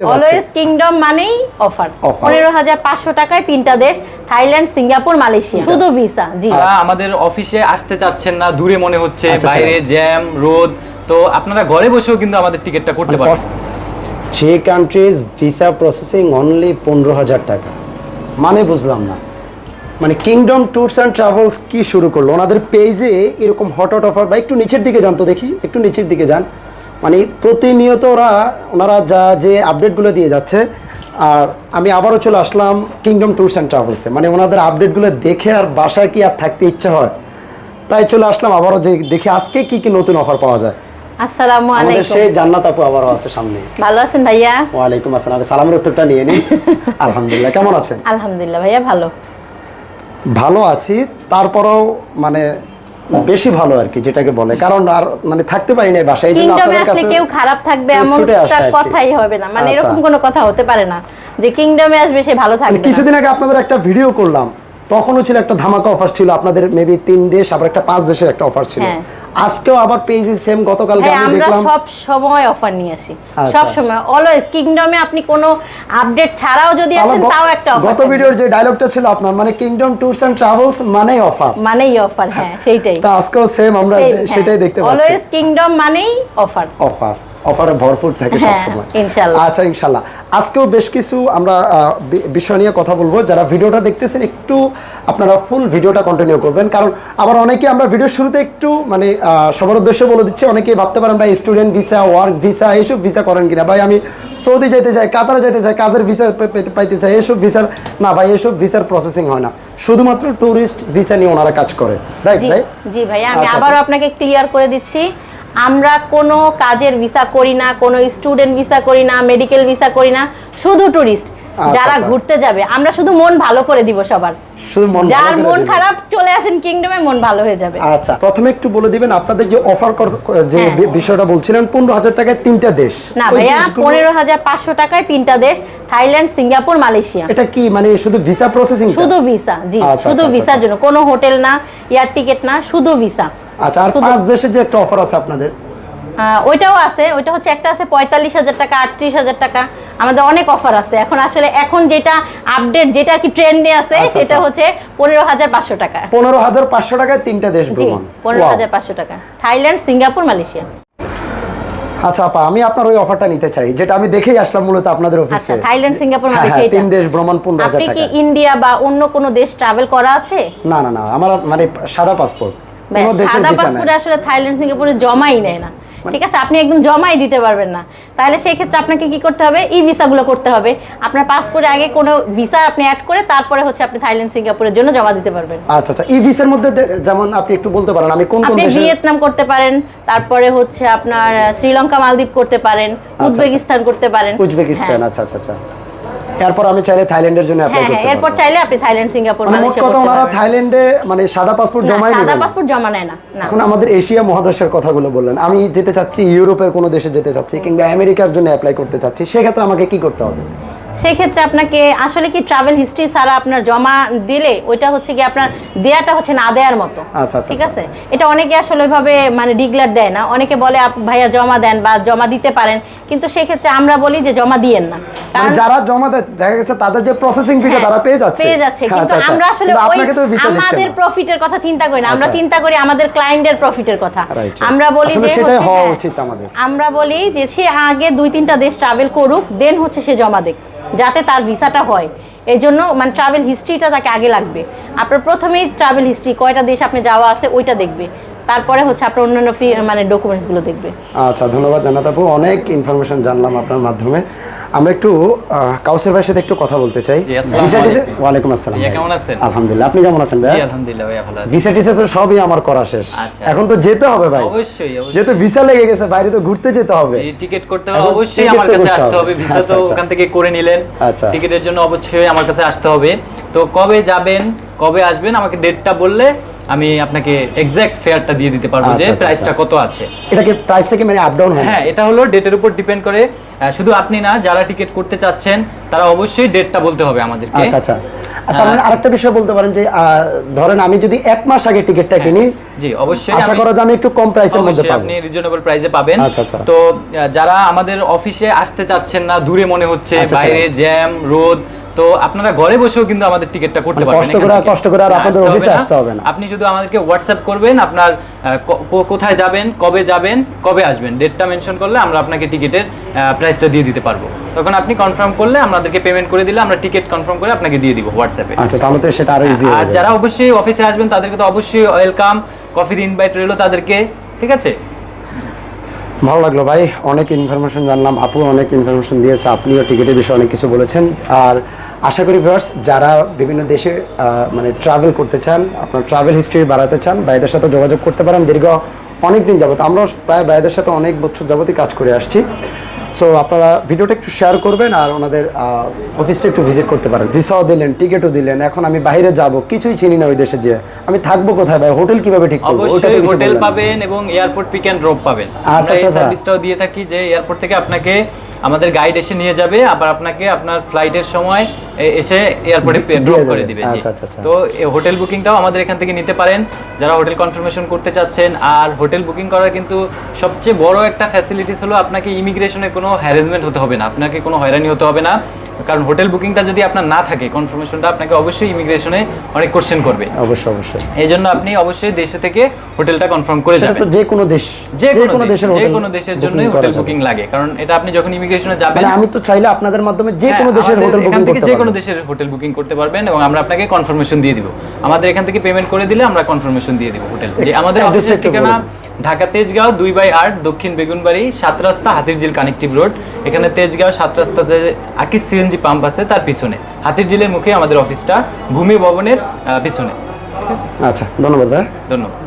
Always Kingdom মানেই offer পনেরো হাজার পাঁচশো টাকায় তিনটা দেশ থাইল্যান্ড সিঙ্গাপুর মালয়েশিয়া। শুধু ভিসা জি। আমাদের অফিসে আসতে চাচ্ছেন না দূরে মনে হচ্ছে আচ্ছা, বাইরে জ্যাম রোদ তো আপনারা ঘরে বসেও কিন্তু আমাদের টিকিটটা করতে পারেন three countries visa processing only পনেরো হাজার টাকা। মানে বুঝলাম না। মানে কিংডম ট্যুরস অ্যান্ড ট্রাভেলস কি শুরু করল? ওনাদের পেজে এরকম হট হট অফার বা একটু নিচের দিকে যান তো দেখি একটু নিচের দিকে যান। মানে প্রতিনিয়ত ওরা ওনারা যা যে আপডেটগুলো দিয়ে যাচ্ছে আর আমি আবারও চলে আসলাম কিংডম ট্যুরস অ্যান্ড ট্রাভেলসে মানে ওনাদের আপডেটগুলো দেখে আর বাসায় কি আর থাকতে ইচ্ছা হয় তাই চলে আসলাম আবারও যে দেখি আজকে কি কি নতুন অফার পাওয়া যায়। আসসালামু আলাইকুম। সেই জান্নাত আপু আবারও আছে সামনে। ভালো আছেন ভাইয়া? ওয়ালাইকুম আসসালাম। সালামের উত্তরটা নিয়ে নিই। আলহামদুলিল্লাহ। কেমন আছেন? আলহামদুলিল্লাহ ভাইয়া ভালো। ভালো আছি। তারপরেও মানে বেশি ভালো আর কি যেটাকে বলে। কারণ আর মানে থাকতে পারি না বাসায় এই জন্য আপনাদের কাছে কেউ খারাপ থাকবে এমন। কথাই হবে না। মানে আচ্ছা। এরকম কোনো কথা হতে পারে না যে কিংডমে আসবে সে ভালো মানে থাকবে কিছুদিন আগে আপনাদের একটা ভিডিও করলাম। তখনও ছিল একটা ধামাকা অফার ছিল আপনাদের মেবি তিন দেশ আবার একটা পাঁচ দেশের একটা অফার ছিল। হ্যাঁ। আজকেও আবার পেয়েছি সেম গতকালকে হ্যাঁ, আমি দেখলাম। সব সময় অফার নিয়ে আসি। আচ্ছা। সব সময়। অলওয়েজ কিংডমে আপনি কোনো আপডেট ছাড়াও যদি আসেন তাও একটা অফার গত ভিডিওর যে ডায়লগটা ছিল আপনার মানে কিংডম ট্যুরস এন্ড ট্রাভেলস মানেই অফার মানেই অফার হ্যাঁ সেইটাই। তা আজকেও সেম আমরা সেটাই দেখতে পাচ্ছি। অলওয়েজ কিংডম মানেই অফার অফার অফারে ভরপুর থাকে হ্যাঁ, সবসময়। আচ্ছা ইনশাল্লাহ। আজকেও বেশ কিছু আমরা বিষয় নিয়ে কথা বলব। যারা ভিডিওটা দেখতেছেন একটু আপনারা ফুল ভিডিওটা কন্টিনিউ করবেন। কারণ আবার অনেকে আমরা ভিডিওর শুরুতে একটু মানে সবার উদ্দেশ্যে বলে দিচ্ছি অনেকেই ভাবতে পারেন ভাই স্টুডেন্ট ভিসা ওয়ার্ক ভিসা এইসব ভিসা করেন কিনা? ভাই আমি সৌদি যেতে চাই কাতারে যেতে চাই কাজের ভিসা পাইতে চাই এসব ভিসার না ভাই এইসব ভিসার প্রসেসিং হয় না। শুধুমাত্র ট্যুরিস্ট ভিসা নিয়ে ওনারা কাজ করে। রাইট ভাই? জি ভাই আমি আচ্ছা, আবারও আপনাকে ক্লিয়ার করে দিচ্ছি। আমরা কোনো কাজের ভিসা করি না কোনো স্টুডেন্ট ভিসা করি না মেডিকেল ভিসা করি না শুধু টুরিস্ট আচ্ছা, যারা আচ্ছা। ঘুরতে যাবে। আমরা শুধু মন ভালো করে দিব সবার। শুধু মন যার মন খারাপ চলে আসেন কিংডমে মন ভালো হয়ে যাবে। আচ্ছা প্রথমে একটু বলে দিবেন আপনাদের যে অফার যে হ্যাঁ। বিষয়টা বলছিলেন পনেরো হাজার টাকায় তিনটা দেশ। না ভাইয়া দেশগুলো- পনেরো হাজার পাঁচশো টাকায় তিনটা দেশ থাইল্যান্ড সিঙ্গাপুর মালয়েশিয়া। এটা কি মানে শুধু ভিসা প্রসেসিং শুধু ভিসা জি আচ্ছা, শুধু ভিসার। জন্য। কোনো হোটেল না এয়ার টিকেট না শুধু ভিসা আচ্ছা আর পাঁচ দেশের যে একটা অফার আছে আপনাদের? ওইটাও আছে ওইটা হচ্ছে একটা আছে পঁয়তাল্লিশ হাজার টাকা আটত্রিশ হাজার টাকা। আমাদের অনেক অফার আছে। এখন আসলে এখন যেটা আপডেট যেটা কি ট্রেন্ডে আছে আচ্ছা, সেটা আচ্ছা। হচ্ছে পনেরো হাজার পাঁচশো টাকা। পনেরো হাজার পাঁচশো টাকায় তিনটা দেশ ভ্রমণ। পনেরো হাজার পাঁচশো টাকা। Thailand Singapore Malaysia. আচ্ছা আপা আমি আপনার ওই অফারটা নিতে চাই যেটা আমি দেখেই আসলাম মূলত আপনাদের আচ্ছা অফিসে থাইল্যান্ড সিঙ্গাপুর হ্যাঁ, হ্যাঁ, মালয়েশিয়া তিন দেশ ভ্রমণ পনেরো হাজার আপনি কি ইন্ডিয়া বা অন্য কোনো দেশ ট্রাভেল করা আছে? না না না আমার মানে সাদা পাসপোর্ট সাদা ভিসা আসলে থাইল্যান্ড সিঙ্গাপুরে জমাই নেয় না। মানে ঠিক আছে? আপনি একদম জমাই দিতে পারবেন না। তাহলে সেই ক্ষেত্রে আপনাকে কি করতে হবে? ই ভিসাগুলো করতে হবে। আপনার পাসপোর্টে আগে কোনো ভিসা আপনি অ্যাড করে তারপরে হচ্ছে আপনি থাইল্যান্ড সিঙ্গাপুরের জন্য জমা দিতে পারবেন। আচ্ছা আচ্ছা। ই ভিসার মধ্যে যেমন আপনি একটু বলতে পারেন আমি কোন কোন দেশে ভিয়েতনাম করতে পারেন তারপরে হচ্ছে আপনার শ্রীলঙ্কা মালদ্বীপ করতে পারেন আচ্ছা। উজবেকিস্তান করতে পারেন। উজবেকিস্তান হ্যাঁ। আচ্ছা আচ্ছা আচ্ছা। এরপর আমি চাইলে থাইল্যান্ডের জন্য অ্যাপ্লাই করতে পারি এরপর চাইলে আপনি থাইল্যান্ড সিঙ্গাপুর মানে মালয়েশিয়া কথা ওনারা থাইল্যান্ডে মানে সাদা পাসপোর্ট না, জমাই সাদা পাসপোর্ট জমা নেয় না না। এখন আমাদের এশিয়া মহাদেশের কথাগুলো বললেন। আমি যেতে চাচ্ছি ইউরোপের কোনো দেশে যেতে চাচ্ছি কিংবা আমেরিকার জন্য অ্যাপ্লাই করতে চাচ্ছি সেক্ষেত্রে আমাকে কি করতে হবে? সেই ক্ষেত্রে আপনাকে আসলে কি ট্রাভেল হিস্ট্রি ছাড়া আপনার জমা দিলে ওইটা হচ্ছে কি আপনার দেয়াটা হচ্ছে না দেয়ার মতো? আচ্ছা, আচ্ছা, ঠিক আছে? এটা অনেকে আসলে ওইভাবে মানে ডিক্লেয়ার দেয় না। অনেকে বলে ভাইয়া জমা দেন বা জমা দিতে পারেন। কিন্তু সেই ক্ষেত্রে আমরা বলি যে জমা দিয়েন না। মানে যারা জমা দেয় দেখা গেছে তাদের যে প্রসেসিং ফিটা হ্যাঁ, তারা পেয়ে যাচ্ছে। পেয়ে যাচ্ছে। হ্যাঁ, কিন্তু আচ্ছা, আচ্ছা। আমরা আসলে আমাদের প্রফিটের কথা চিন্তা করি না। আমরা আচ্ছা। চিন্তা করি আমাদের ক্লায়েন্টের প্রফিটের কথা। আমরা বলি যে সেটাই হওয়া হ্যাঁ, উচিত আমাদের। আমরা বলি যে সে আগে দুই তিনটা দেশ ট্রাভেল করুক দেন হচ্ছে সে জমা দেখ যাতে তার ভিসাটা হয়। এই জন্য মানে ট্রাভেল হিস্ট্রিটা তাকে আগে লাগবে। আপনার প্রথমেই ট্রাভেল হিস্ট্রি কয়টা দেশ আপনি যাওয়া আছে ওইটা দেখবে। তারপরে হচ্ছে আপনার অন্যান্য ফি মানে ডকুমেন্টসগুলো দেখবে। আচ্ছা ধন্যবাদ জানাত আপু। অনেক ইনফরমেশন জানলাম আপনার মাধ্যমে। আমরা একটু কাউসার ভাইয়ের সাথে একটু কথা বলতে চাই ভিসা। ওয়ালাইকুম আসসালাম কেমন আছেন? আলহামদুলিল্লাহ আপনি কেমন আছেন ভাই আলহামদুলিল্লাহ ভাইয়া ভালো আছি ভিসা টিসা তো সবই আমার করা শেষ আচ্ছা। এখন তো যেতে হবে ভাই অবশ্যই যেহেতু ভিসা লেগে গেছে বাইরে তো ঘুরতে যেতে হবে টিকিট করতে এখন অবশ্যই আমার কাছে আসতে হবে। হবে ভিসা আচ্ছা, তো আচ্ছা। ওখান থেকে করে নিলেন আচ্ছা। টিকিটের জন্য অবশ্যই আমার কাছে আসতে হবে তো কবে যাবেন কবে আসবেন আমাকে ডেটটা বললে আমি আপনাকে এক্সাক্ট ফেয়ারটা দিয়ে দিতে পারব আচ্ছা, যে আচ্ছা, প্রাইসটা আচ্ছা। কত আছে এটাকে প্রাইসটা কি মানে আপ ডাউন হয় হ্যাঁ এটা হলো ডেটের উপর ডিপেন্ড করে শুধু আপনি না যারা টিকিট করতে চাচ্ছেন তারা অবশ্যই ডেটটা বলতে হবে আমাদেরকে আচ্ছা আচ্ছা তার মানে আরেকটা বিষয় বলতে পারেন যে ধরেন আমি যদি এক মাস আগে টিকিটটা কিনি জি অবশ্যই আশা করা যায় আমি একটু কম প্রাইসের মধ্যে পাবো আপনি রিজনেবল প্রাইসে পাবেন আচ্ছা, আচ্ছা। তো যারা আমাদের অফিসে আসতে চাচ্ছেন না দূরে মনে হচ্ছে আচ্ছা, আচ্ছা। বাইরে জ্যাম রোদ তো আপনারা ঘরে বসেও কিন্তু আমাদের টিকিটটা করতে মানে পারবেন কষ্ট করে কষ্ট করে আর আপনাদের অফিসে আসতে হবে না। আপনি শুধু আমাদেরকে হোয়াটসঅ্যাপ করবেন আপনার কোথায় যাবেন কবে যাবেন কবে আসবেন ডেটটা মেনশন করলে আমরা আপনাকে টিকিটের প্রাইসটা দিয়ে দিতে পারব। তখন আপনি কনফার্ম করলে আমাদেরকে পেমেন্ট করে দিলে আমরা টিকিট কনফার্ম করে আপনাকে দিয়ে দিব হোয়াটসঅ্যাপে আচ্ছা তাহলে তো সেটা আরও ইজি আর যারা অবশ্যই অফিসে আসবেন তাদেরকে তো অবশ্যই ওয়েলকাম কফির ইনভাইট রইল তাদেরকে ঠিক আছে? ভালো লাগল ভাই অনেক ইনফরমেশন জানলাম। আপু অনেক ইনফরমেশন দিয়েছে আপনিও টিকিটের বিষয়ে অনেক কিছু বলেছেন। আর আশা করি ভিউয়ার্স যারা বিভিন্ন দেশে মানে ট্রাভেল করতে চান আপনার ট্রাভেল হিস্ট্রি বাড়াতে চান ভাইদের সাথে যোগাযোগ করতে পারেন দীর্ঘ অনেক দিন যাবত। আমরাও প্রায় ভাইদের সাথে অনেক বছর যাবতই কাজ করে আসছি। সো আপনারা ভিডিওটা একটু শেয়ার করবেন আর ওনাদের অফিসটা একটু ভিজিট করতে পারেন। ভিসাও দিলেন টিকিটও দিলেন এখন আমি বাইরে যাব কিছুই চিনি না ওই দেশে যে আমি থাকব কোথায় ভাই? হোটেল কীভাবে ঠিক করব? অবশ্যই হোটেল পাবেন এবং এয়ারপোর্ট পিক অ্যান্ড ড্রপ পাবেন। আচ্ছা, আচ্ছা, আচ্ছা। সার্ভিসটাও দিয়ে থাকি যে এয়ারপোর্ট থেকে আপনাকে আমাদের গাইড এসে নিয়ে যাবে আবার আপনাকে আপনার ফ্লাইটের সময় এসে এয়ারপোর্টে ড্রপ করে দিবে। আচ্ছা, আচ্ছা, আচ্ছা। তো হোটেল বুকিংটাও আমাদের এখান থেকে নিতে পারেন যারা হোটেল কনফার্মেশন করতে চাচ্ছেন আর হোটেল বুকিং করার কিন্তু সবচেয়ে বড় একটা ফ্যাসিলিটিস হলো আপনাকে ইমিগ্রেশনে কোনো হ্যারাসমেন্ট হতে হবে না আপনাকে কোনো হয়রানি হতে হবে না কারণ হোটেল বুকিংটা যদি আপনার না থাকে কনফার্মেশনটা আপনাকে অবশ্যই ইমিগ্রেশনে অনেক কোশ্চেন করবে। অবশ্যই অবশ্যই। এই জন্য আপনি অবশ্যই দেশে থেকে হোটেলটা কনফার্ম করে যাবেন তো যে কোনো দেশ যে কোনো দেশ দেশের যে কোনো দেশের করা হোটেল বুকিং লাগে কারণ এটা আপনি যখন ইমিগ্রেশনে যাবেন মানে আমি তো চাইলে আপনাদের মাধ্যমে যে কোনো হ্যাঁ, দেশের হোটেল বুকিং করতে যে কোনো দেশের হোটেল বুকিং করতে পারবেন এবং আমরা আপনাকে কনফার্মেশন দিয়ে দিব। আমাদের এখান থেকে পেমেন্ট করে দিলে আমরা কনফার্মেশন দিয়ে দিব হোটেল। যে আমাদের অফিসের ঠিকানা। ঢাকা তেজগাঁও দুই বাই আট দক্ষিণ বেগুনবাড়ি সাত রাস্তা হাতিরঝিল কানেক্টিভ রোড এখানে তেজগাঁও সাত রাস্তা যে আকিস সিএনজি পাম্প আছে তার পিছনে। হাতিরঝিলের মুখে আমাদের অফিসটা ভূমি ভবনের পিছনে। আচ্ছা ধন্যবাদ ভাই। ধন্যবাদ।